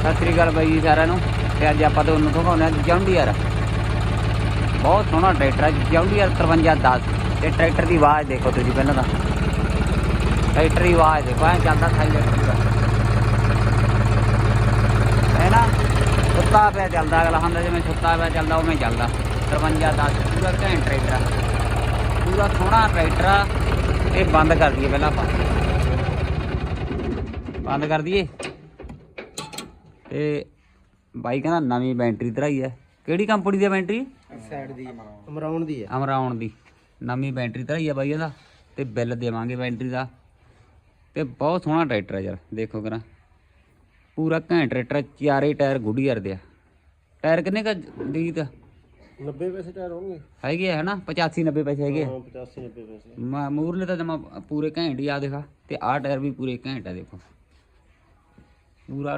ਸਤਿ ਸ੍ਰੀ ਅਕਾਲ ਬਾਈ ਜੀ ਸਾਰਿਆਂ ਨੂੰ। ਤੇ ਅੱਜ ਆਪਾਂ ਤੁਹਾਨੂੰ ਦਿਖਾਉਂਦੇ ਹਾਂ ਜੌਂਡੀਅਰ ਬਹੁਤ ਸੋਹਣਾ ਟਰੈਕਟਰ ਹੈ ਜੌਂਡੀਅਰ 5310 ਤੇ ਟਰੈਕਟਰ ਦੀ ਆਵਾਜ਼ ਦੇਖੋ ਤੁਸੀਂ ਪਹਿਲਾਂ ਤਾਂ। ਟਰੈਕਟਰ ਦੀ ਆਵਾਜ਼ ਦੇਖੋ, ਐ ਚੱਲਦਾ ਸਾਈਲੈਂਟ ਪੂਰਾ ਹੈ ਨਾ? ਸੁੱਤਾ ਪਿਆ ਚੱਲਦਾ, ਅਗਲਾ ਹੁੰਦਾ ਜਿਵੇਂ ਸੁੱਤਾ ਪਿਆ ਚੱਲਦਾ, ਉਵੇਂ ਚੱਲਦਾ। 5310 ਪੂਰਾ ਘੈਂਟ ਟਰੈਕਟਰ ਆ। ਪੂਰਾ ਸੋਹਣਾ ਟਰੈਕਟਰ ਆ। ਇਹ ਬੰਦ ਕਰ ਦਈਏ ਪਹਿਲਾਂ ਆਪਾਂ। ਬੰਦ ਕਰ ਦਈਏ। ਤੇ ਬਾਈ ਕਹਿੰਦਾ ਨਵੀਂ ਬੈਟਰੀ ਧਰਾਈ ਹੈ ਕਿਹੜੀ ਕੰਪਨੀ ਦੀ ਹੈ ਬੈਟਰੀ? ਸਾਈਡ ਦੀ ਅਮਰਾਉਣ ਦੀ ਹੈ ਅਮਰਾਉਣ ਦੀ। ਨਵੀਂ ਬੈਟਰੀ ਧਰਾਈ ਹੈ ਬਾਈ ਇਹਦਾ ਤੇ ਬਿੱਲ ਦੇਵਾਂਗੇ ਬੈਟਰੀ ਦਾ। ਤੇ ਬਹੁਤ ਸੋਹਣਾ ਟਰੈਕਟਰ ਹੈ ਯਾਰ ਦੇਖੋ ਕਰਾਂ ਪੂਰਾ ਘੈਂਟ ਟਰੈਕਟਰ ਚਾਰੇ ਟਾਇਰ ਗੁੱਡੀਅਰ ਦੇ ਆ। ਟਾਇਰ ਕਿੰਨੇ ਕਾ ਦੀ ਤਾਂ 90 ਪੈਸੇ ਟਾਇਰ ਹੋਣਗੇ। ਹੈਗੇ ਆ ਹਨਾ? 85 90 ਪੈਸੇ ਹੈਗੇ ਆ। ਹਾਂ 85 90 ਪੈਸੇ। ਮ- ਮੂਰਲੇ ਤਾਂ ਜਮਾ ਪੂਰੇ ਘੈਂਟ ਹੀ ਆ ਦੇਖਾ। ਤੇ ਆਹ ਟਾਇਰ ਵੀ ਪੂਰੇ ਘੈਂਟ ਆ ਦੇਖੋ। ਪੂਰਾ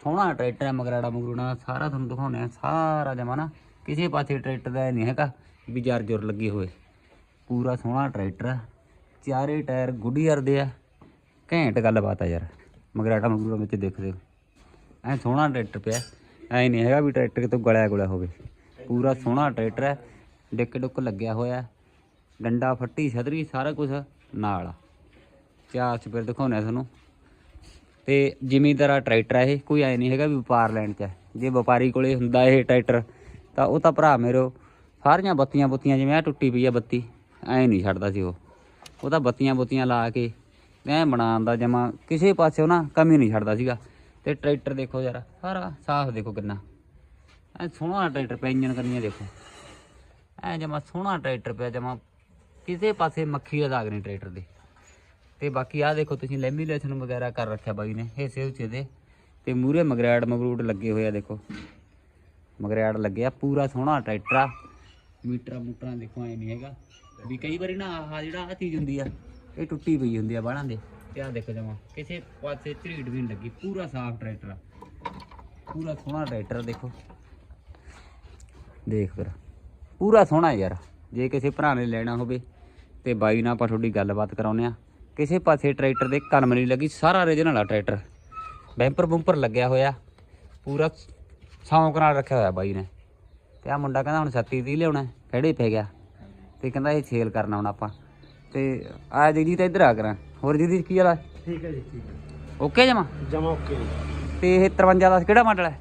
ਸੋਹਣਾ ਟਰੈਕਟਰ ਹੈ ਮਗਰਾੜਾ ਮਗਰੂੜਾ, ਸਾਰਾ ਤੁਹਾਨੂੰ ਦਿਖਾਉਣੇ ਆ ਸਾਰਾ ਜਮਾ ਨਾ ਕਿਸੇ ਪਾਸੇ ਟਰੈਕਟਰ ਦਾ ਇਹ ਨਹੀਂ ਹੈਗਾ ਵੀ ਜਰ ਜੁਰ ਲੱਗੇ ਹੋਏ। ਪੂਰਾ ਸੋਹਣਾ ਟਰੈਕਟਰ ਆ ਚਾਰੇ ਟਾਇਰ ਗੁੱਡੀਅਰ ਦੇ ਆ। ਘੈਂਟ ਗੱਲਬਾਤ ਆ ਯਾਰ, ਮਗਰਾੜਾ ਮਗਰੂੜਾ ਵਿੱਚ ਦੇਖਦੇ ਹੋ। ਐ ਸੋਹਣਾ ਟਰੈਕਟਰ ਪਿਆ, ਐ ਨਹੀਂ ਹੈਗਾ ਵੀ ਟਰੈਕਟਰ ਕਿਤੋਂ ਗਲਿਆ ਗੁਲਿਆ ਹੋਵੇ। ਪੂਰਾ ਸੋਹਣਾ ਟਰੈਕਟਰ ਹੈ, ਡਿੱਕ ਡੁੱਕ ਲੱਗਿਆ ਹੋਇਆ ਡੰਡਾ ਫੱਟੀ, ਛਤਰੀ, ਸਾਰਾ ਕੁਝ ਨਾਲ ਆ। ਚਾਰ ਸਪੇਰ ਦਿਖਾਉਣਾ ਤੁਹਾਨੂੰ। ਤੇ ਜ਼ਿਮੀਂਦਾਰਾ ਟਰੈਕਟਰ ਆ ਇਹ, ਕੋਈ ਐ ਨਹੀਂ ਹੈਗਾ ਵੀ ਵਪਾਰ ਲੈਣ ਚ ਹੈ। ਜੇ ਵਪਾਰੀ ਕੋਲੇ ਹੁੰਦਾ ਇਹ ਟਰੈਕਟਰ, ਤਾਂ ਉਹ ਤਾਂ ਭਰਾ ਮੇਰੋ ਸਾਰੀਆਂ ਬੱਤੀਆਂ ਬੁੱਤੀਆਂ ਜਿਵੇਂ ਆ ਟੁੱਟੀ ਪਈ ਆ ਬੱਤੀ, ਐ ਨਹੀਂ ਛੱਡਦਾ ਸੀ ਉਹ। ਉਹ ਤਾਂ ਬੱਤੀਆਂ ਬੁੱਤੀਆਂ ਲਾ ਕੇ ਐ ਬਣਾਉਣ ਦਾ ਜਮਾ, ਕਿਸੇ ਪਾਸਿਓਂ ਨਾ ਕਮੀ ਨਹੀਂ ਛੱਡਦਾ ਸੀਗਾ। ਤੇ ਟਰੈਕਟਰ ਦੇਖੋ ਯਾਰ, ਸਾਰਾ ਸਾਫ਼ ਦੇਖੋ ਕਿੰਨਾ। ਐ ਸੋਹਣਾ ਟਰੈਕਟਰ ਪਿਆ ਇੰਜਨ ਕਰਨੀਆਂ ਦੇਖੋ। ਐ ਜਮਾ ਸੋਹਣਾ ਟਰੈਕਟਰ ਪਿਆ, ਜਮਾ ਕਿਸੇ ਪਾਸੇ ਮੱਖੀ ਦਾ ਦਾਗ ਨਹੀਂ ਟਰੈਕਟਰ ਦੇ। ਤੇ ਬਾਕੀ ਆਹ ਦੇਖੋ ਤੁਸੀਂ ਲੈਮੀਲੇਸਨ ਵਗੈਰਾ ਕਰ ਰੱਖਿਆ ਬਾਈ ਨੇ ਹਿੱਸੇ ਉੱਚੇ ਦੇ ਤੇ ਮੂਰੇ ਮਗਰੈੜ ਮਗਰੂਟ ਲੱਗੇ ਹੋਏ ਆ ਦੇਖੋ। ਮਗਰੈਡ ਲੱਗਿਆ ਪੂਰਾ ਸੋਹਣਾ ਟਰੈਕਟਰ ਆ। ਮੀਟਰਾਂ ਮੂਟਰਾਂ ਦੇਖੋ, ਐ ਨਹੀਂ ਹੈਗਾ। ਵੀ ਕਈ ਵਾਰੀ ਨਾ ਆਹ ਜਿਹੜਾ ਆ ਚੀਜ਼ ਹੁੰਦੀ ਆ, ਇਹ ਟੁੱਟੀ ਪਈ ਹੁੰਦੀ ਆ ਬਾਹਲਾਂ ਦੇ। ਤੇ ਆਹ ਦੇਖੋ ਜਮਾ, ਕਿਸੇ ਪਾਸੇ ਝਰੀਟ ਵੀ ਨਹੀਂ ਲੱਗੀ, ਪੂਰਾ ਸਾਫ਼ ਟਰੈਕਟਰ ਆ। ਪੂਰਾ ਸੋਹਣਾ ਟਰੈਕਟਰ ਦੇਖੋ। ਦੇਖ ਫਿਰ, ਪੂਰਾ ਸੋਹਣਾ ਯਾਰ। ਜੇ ਕਿਸੇ ਭਰਾ ਨੇ ਲੈਣਾ ਹੋਵੇ ਤੇ ਬਾਈ ਨਾਲ ਆਪਾਂ ਤੁਹਾਡੀ ਗੱਲਬਾਤ ਕਰਾਉਨੇ ਆ। ਕਿਸੇ ਪਾਸੇ ਟਰੈਕਟਰ ਦੇ ਕਲਮ ਨਹੀਂ ਲੱਗੀ ਸਾਰਾ ਰੀਜਨਲ ਆ ਟਰੈਕਟਰ। ਬੈਂਪਰ ਬੁੰਪਰ ਲੱਗਿਆ ਹੋਇਆ ਪੂਰਾ ਸ਼ੌਂਕ ਨਾਲ ਰੱਖਿਆ ਹੋਇਆ ਬਾਈ ਨੇ। ਤੇ ਆ ਮੁੰਡਾ ਕਹਿੰਦਾ ਹੁਣ 37 ਦੀ ਲਿਆਉਣਾ ਹੈ। ਕਿਹੜੇ ਪੈ ਗਿਆ? ਤੇ ਕਹਿੰਦਾ ਇਹ ਸੇਲ ਕਰਨਾ ਹੁਣ ਆਪਾਂ। ਤੇ ਆ ਜੀ ਤਾਂ ਇੱਧਰ ਆ ਕਰਾਂ। ਹੋਰ ਜੀ ਕੀ ਹਾਲ ਹੈ ਠੀਕ ਹੈ ਜੀ ਠੀਕ ਹੈ। ਓਕੇ ਜਮਾ? ਜਮਾ ਓਕੇ ਤੇ ਇਹ 53 ਦਾ ਕਿਹੜਾ ਮਾਡਲ ਹੈ?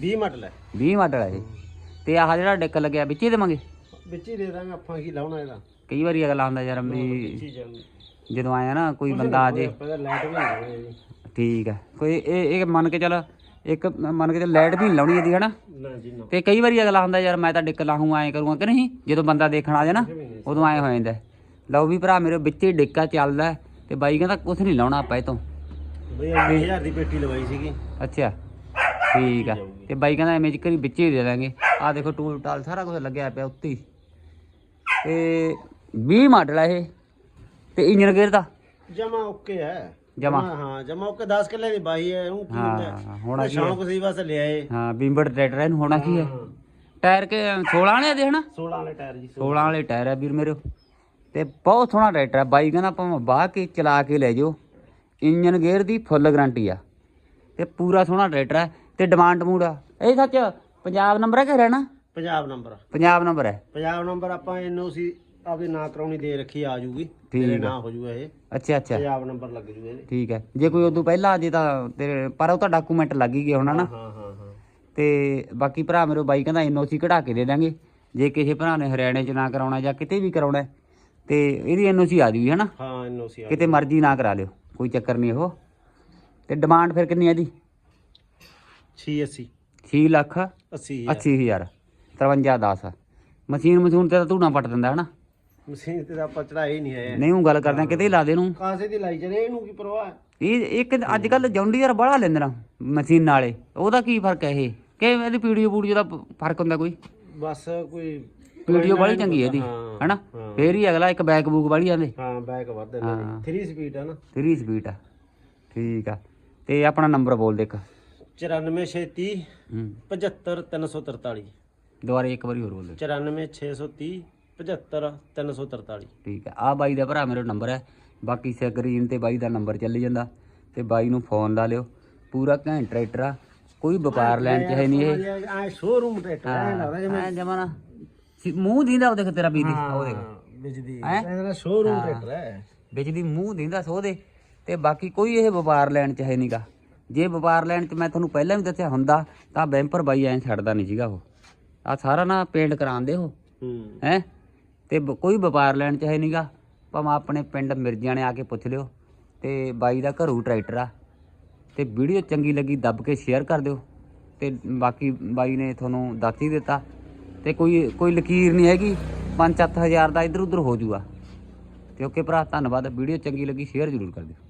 20 ਮਾਡਲ ਹੈ। 20 ਮਾਡਲ ਹੈ ਇਹ। ਤੇ ਆਹ ਜਿਹੜਾ ਡਿੱਕ ਲੱਗਿਆ ਵਿੱਚ ਹੀ ਦੇਵਾਂਗੇ? ਵਿੱਚ ਹੀ ਦੇ ਦਾਂਗੇ ਆਪਾਂ ਕੀ ਲਾਉਣਾ ਇਹਦਾ? ਕਈ ਵਾਰੀ ਅਗਲਾ ਹੁੰਦਾ ਯਾਰ ਵੀ ਚੀਜ਼ ਜਾਂਦੀ ਜਦੋਂ ਆਇਆ ਨਾ ਕੋਈ ਬੰਦਾ ਆ ਜੇ। ਆਪਾਂ ਤਾਂ ਲਾਈਟ ਵੀ ਨਹੀਂ ਲਾਉਣੀ ਜੀ ਠੀਕ ਹੈ। ਕੋਈ ਇਹ ਇਹ ਮੰਨ ਕੇ ਚੱਲ ਇੱਕ ਮੰਨ ਕੇ ਚੱਲ ਲਾਈਟ ਵੀ ਨਹੀਂ ਲਾਉਣੀ ਇਹਦੀ ਹਨਾ? ਨਾ ਜੀ ਨਾ। ਤੇ ਕਈ ਵਾਰੀ ਅਗਲਾ ਹੁੰਦਾ ਯਾਰ ਮੈਂ ਤਾਂ ਡਿੱਕ ਲਾਹੂੰ ਐਂ ਕਰੂੰਗਾ ਕਿ ਨਹੀਂ? ਜਦੋਂ ਬੰਦਾ ਦੇਖਣ ਆ ਜਾ ਨਾ ਉਦੋਂ ਐਂ ਹੋ ਜਾਂਦਾ। ਲਓ ਵੀ ਭਰਾ ਮੇਰੇ ਵਿੱਚ ਹੀ ਡਿੱਕਾ ਚੱਲਦਾ ਤੇ ਬਾਈ ਕਹਿੰਦਾ ਕੁਝ ਨਹੀਂ ਲਾਉਣਾ ਆਪਾਂ ਇਹ ਤੋਂ ਬਈ 20000 ਦੀ ਪੇਟੀ ਲਵਾਈ ਸੀਗੀ। ਅੱਛਾ ਠੀਕ ਆ। ਤੇ ਬਾਈ ਕਹਿੰਦਾ ਐਵੇਂ ਚ ਕਰੀ ਵਿੱਚ ਹੀ ਦੇ ਦਾਂਗੇ। ਆ ਦੇਖੋ ਟੂਲ ਟਾਲ ਸਾਰਾ ਕੁਝ ਲੱਗਿਆ ਪਿਆ ਉੱਤੇ ਤੇ 20 ਮਾਡਲ ਆ ਇਹ। ਤੇ ਇੰਜਨ ਗੇਅਰ ਦਾ? ਜਮਾ ਓਕੇ ਹੈ। ਜਮਾਂ। ਹਾਂ ਜਮਾ ਓਕੇ 10 ਕਿੱਲੇ ਦੀ ਬਾਈ ਹੈ ਉਹ ਕੀ ਹੁੰਦਾ? ਹਾਂ ਹੋਣਾ ਕੀ ਹੈ? ਸ਼ੌਂਕ ਸੀ ਬਸ ਲਿਆਏ। ਹਾਂ ਬਿੰਬੜ ਟਰੈਕਟਰ ਇਹਨੂੰ ਹੋਣਾ ਕੀ ਹੈ? ਟਾਇਰ ਕੇ 16 ਵਾਲੇ ਦੇ ਹਨਾ? 16 ਵਾਲੇ ਟਾਇਰ ਜੀ 16 ਵਾਲੇ ਟਾਇਰ ਆ ਵੀਰ ਮੇਰੇ। ਤੇ ਬਹੁਤ ਸੋਹਣਾ ਟਰੈਕਟਰ ਆ। ਬਾਈ ਕਹਿੰਦਾ ਭਾਵੇਂ ਬਾਹ ਕੇ ਚਲਾ ਕੇ ਲੈ ਜਾਓ। ਇੰਜਨ ਗੇਅਰ ਦੀ ਫੁੱਲ ਗਾਰੰਟੀ ਆ। ਤੇ ਪੂਰਾ ਸੋਹਣਾ ਟਰੈਕਟਰ ਆ। ਤੇ ਡਿਮਾਂਡ ਮੂਡ ਆ। ਇਹ ਸੱਚ ਪੰਜਾਬ ਨੰਬਰ ਹੈ ਕਿ ਹਰਿਆਣਾ ਪੰਜਾਬ ਨੰਬਰ। ਪੰਜਾਬ ਨੰਬਰ ਹੈ। ਪੰਜਾਬ ਨੰਬਰ ਆਪਾਂ ਇਹਨੂੰ ਸੀ ਆਪਦੇ ਨਾਂ ਕਰਾਉਣੀ ਦੇ ਰੱਖੀ ਆ ਜੂਗੀ। ਤੇਰੇ। ਨਾਂ ਹੋ ਜੂਗਾ ਇਹ। ਅੱਛਾ ਅੱਛਾ। ਪੰਜਾਬ ਨੰਬਰ ਲੱਗ ਜੂਗਾ ਇਹਦੇ। ਠੀਕ ਹੈ। ਜੇ ਕੋਈ ਉਦੋਂ ਪਹਿਲਾਂ ਆ ਜੇ ਤਾਂ ਤੇਰੇ ਪਰ ਉਹ ਤਾਂ ਡਾਕੂਮੈਂਟ ਲੱਗ ਹੀ ਗਏ ਹੋਣਾ ਨਾ। ਹਾਂ ਹਾਂ ਹਾਂ ਤੇ ਬਾਕੀ ਭਰਾ ਮੇਰੇ ਬਾਈ ਕਹਿੰਦਾ ਐਨਓਸੀ ਕਢਾ ਕੇ ਦੇ ਦਾਂਗੇ। ਜੇ ਕਿਸੇ ਭਰਾ ਨੇ ਹਰਿਆਣੇ ਚ ਨਾ ਕਰਾਉਣਾ ਜਾਂ ਕਿਤੇ ਵੀ ਕਰਾਉਣਾ ਤੇ ਇਹਦੀ ਐਨਓਸੀ ਆ ਜੂਗੀ ਹਨਾ ਹਾਂ ਕਿਤੇ ਮਰਜ਼ੀ ਨਾ ਕਰਾ ਲਿਓ ਕੋਈ ਚੱਕਰ ਨਹੀਂ ਉਹ ਤੇ ਡਿਮਾਂਡ ਫਿਰ ਕਿੰਨੀ ਹੈ ਇਹਦੀ? 680 6 ਲੱਖ 80 80000 53 10 ਮਸ਼ੀਨ ਮਸ਼ੂਨ ਤੇ ਤਾਂ ਧੂਣਾ ਪੱਟ ਦਿੰਦਾ ਹਨਾ ਮਸ਼ੀਨ ਤੇ ਤਾਂ ਆਪਾਂ ਚੜਾਈ ਨਹੀਂ ਹੈ ਨਹੀਂ ਉਹ ਗੱਲ ਕਰਦੇ ਆ, ਕਿਤੇ ਲਾ ਦੇ ਨੂੰ ਕਾਸੇ ਦੀ ਲਾਈ ਚਲੇ ਇਹਨੂੰ ਕੀ ਪਰਵਾਹ ਹੈ? ਇਹ ਇੱਕ ਅੱਜ ਕੱਲ ਜੌਂਡੀਅਰ ਬੜਾ ਲੈਂਦੇ ਨਾ ਮਸ਼ੀਨ ਵਾਲੇ ਉਹਦਾ ਕੀ ਫ਼ਰਕ ਹੈ ਇਹ? ਕਿ ਇਹਦੀ ਪੀਡੀਓ ਪੂਡੀਓ ਦਾ ਪ- ਫ਼ਰਕ ਹੁੰਦਾ ਕੋਈ? ਬਸ ਕੋਈ ਵੀਡੀਓ ਬੜੀ ਚੰਗੀ ਹੈ ਇਹਦੀ ਹਾਂ, ਹਨਾ? ਹਾਂ। ਫੇਰ ਹੀ ਅਗਲਾ ਇੱਕ ਬੈਕ ਬੂਕ ਵਾਲੀ ਜਾਂਦੇ ਹਾਂ ਬੈਕ ਵੱਧ ਇਹਨਾਂ ਹਾਂ। ਦੀ 3 ਸਪੀਡ ਹੈ ਨਾ। 3 ਸਪੀਡ ਆ। ਠੀਕ ਆ। ਤੇ ਆਪਣਾ ਨੰਬਰ ਬੋਲ ਦੇ ਇੱਕ। 94630 ਹੂੰ। 75343 ਦੁਬਾਰੇ ਇੱਕ ਵਾਰੀ ਹੋਰ ਬੋਲ ਦੇ। 94630 75343 ਠੀਕ ਆ ਆ ਬਾਈ ਦਾ ਭਰਾ ਮੇਰਾ ਨੰਬਰ ਹੈ। ਬਾਕੀ ਸਕਰੀਨ ਤੇ ਬਾਈ ਦਾ ਨੰਬਰ ਚੱਲੀ ਜਾਂਦਾ। ਤੇ ਬਾਈ ਨੂੰ ਫੋਨ ਲਾ ਲਿਓ। ਪੂਰਾ ਘੈਂਟ ਟਰੈਕਟਰ ਆ। ਕੋਈ ਵਪਾਰ ਲੈਣ ਚ ਹੈ ਨਹੀਂ ਇਹ। ਆ ਸ਼ੋਰੂਮ ਟਰੈਕਟਰ ਜਮਾਨਾ ਮੂੰਹ ਦੀਂਦਾ ਉਹ ਦੇਖ ਤੇਰਾ ਬੀਦੀ ਉਹ ਦੇਖ। ਬਿਜਲੀ। ਹੈਂ? ਇਹਦਾ ਸ਼ੋਰੂਮ ਟਰੈਕਟਰ ਹੈ। ਵਿੱਚ ਦੀ ਮੂੰਹ ਦਿੰਦਾ ਸੋਦੇ ਤੇ ਬਾਕੀ ਕੋਈ ਇਹ ਵਪਾਰ ਲੈਣ ਚ ਹੈ ਨਹੀਂਗਾ ਜੇ ਵਪਾਰ ਲੈਣ ਚ ਮੈਂ ਤੁਹਾਨੂੰ ਪਹਿਲਾਂ ਵੀ ਦੱਸਿਆ ਹੁੰਦਾ ਤਾਂ ਬੈਂਪਰ ਬਾਈ ਐਂ ਛੱਡਦਾ ਨਹੀਂ ਸੀਗਾ ਉਹ। ਆ ਸਾਰਾ ਨਾ ਪੇਂਟ ਕਰਾਉਂਦੇ ਉਹ। ਹੂੰ। ਹੈ? ਤੇ ਬ- ਕੋਈ ਵਪਾਰ ਲੈਣ ਚਾਹੇ ਹੈ ਨਹੀਂਗਾ ਭਾਵੇਂ ਆਪਣੇ ਪਿੰਡ ਮਿਰਜਿਆਂ ਨੇ ਆ ਕੇ ਪੁੱਛ ਲਿਓ, ਤੇ ਬਾਈ ਦਾ ਘਰੂ ਟਰੈਕਟਰ ਆ, ਤੇ ਵੀਡੀਓ ਚੰਗੀ ਲੱਗੀ ਦੱਬ ਕੇ ਸ਼ੇਅਰ ਕਰ ਦਿਓ, ਤੇ ਬਾਕੀ ਬਾਈ ਨੇ ਤੁਹਾਨੂੰ ਦੱਸ ਹੀ ਦਿੱਤਾ, ਤੇ ਕੋਈ ਕੋਈ ਲਕੀਰ ਨਹੀਂ ਹੈਗੀ 5-7000 ਦਾ ਇੱਧਰ ਉੱਧਰ ਹੋ ਜੂਗਾ। ਤੇ ਓਕੇ ਭਰਾ, ਧੰਨਵਾਦ, ਵੀਡੀਓ ਚੰਗੀ ਲੱਗੀ, ਸ਼ੇਅਰ ਜ਼ਰੂਰ ਕਰ ਦਿਓ।